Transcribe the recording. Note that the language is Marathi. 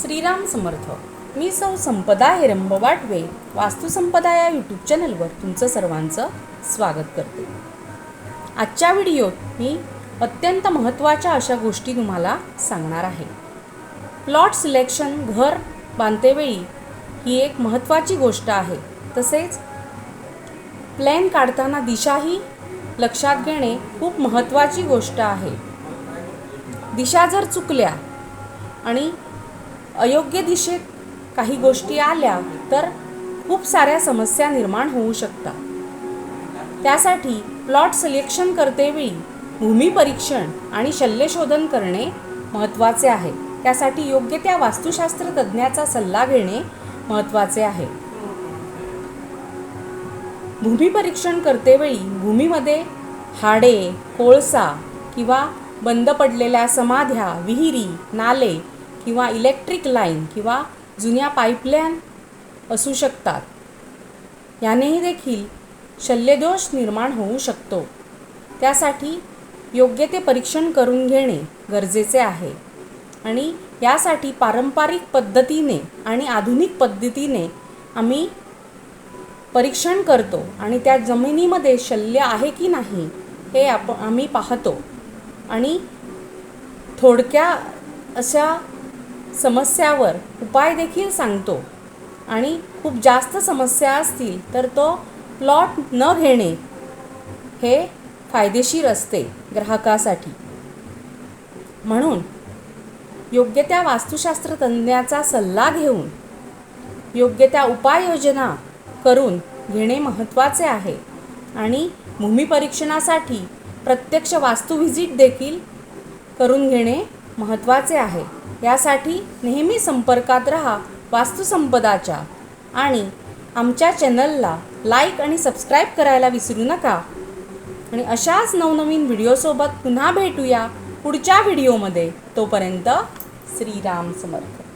श्रीराम समर्थ. मी सौ संपदा हेरंब वाटवे. वास्तुसंपदा या यूट्यूब चॅनलवर तुमचं सर्वांचं स्वागत करते. आजच्या व्हिडिओत मी अत्यंत महत्त्वाच्या अशा गोष्टी तुम्हाला सांगणार आहे. प्लॉट सिलेक्शन घर बांधतेवेळी ही एक महत्त्वाची गोष्ट आहे. तसेच प्लॅन काढताना दिशाही लक्षात घेणे खूप महत्त्वाची गोष्ट आहे. दिशा जर चुकल्या आणि अयोग्य दिशेत काही गोष्टी आल्या तर खूप साऱ्या समस्या निर्माण होऊ शकतात. त्यासाठी प्लॉट सिलेक्शन करतेवेळी भूमी परीक्षण आणि शल्यशोधन करणे महत्त्वाचे आहे. त्यासाठी योग्य त्या वास्तुशास्त्र तज्ज्ञाचा सल्ला घेणे महत्त्वाचे आहे. भूमी परीक्षण करतेवेळी भूमीमध्ये हाडे कोळसा किंवा बंद पडलेल्या समाध्या विहिरी नाले किंवा इलेक्ट्रिक लाईन किंवा जुन्या पाईपलाईन असू शकतात. यानेही देखील शल्यदोष निर्माण होऊ शकतो. त्यासाठी योग्य ते परीक्षण करून घेणे गरजेचे आहे. आणि यासाठी पारंपरिक पद्धतीने आणि आधुनिक पद्धतीने आम्ही परीक्षण करतो आणि त्या जमिनीमध्ये शल्य आहे की नाही हे आप आम्ही पाहतो. आणि थोडक्या अशा समस्यावर उपाय देखील सांगतो. आणि खूप जास्त समस्या असतील तर तो प्लॉट न घेणे हे फायदेशीर असते ग्राहकासाठी. म्हणून योग्य त्या वास्तुशास्त्रतज्ञाचा सल्ला घेऊन योग्य त्या उपाययोजना करून घेणे महत्त्वाचे आहे. आणि भूमिपरीक्षणासाठी प्रत्यक्ष वास्तू व्हिजिट देखील करून घेणे महत्त्वाचे आहे. यासाठी नेहमी संपर्कात रहा वास्तुसंपदाच्या. आणि आमच्या चॅनलला लाईक आणि सबस्क्राईब करायला विसरू नका. आणि अशाच नवनवीन व्हिडिओसोबत पुन्हा भेटूया पुढच्या व्हिडिओमध्ये. तोपर्यंत श्रीराम समर्थ.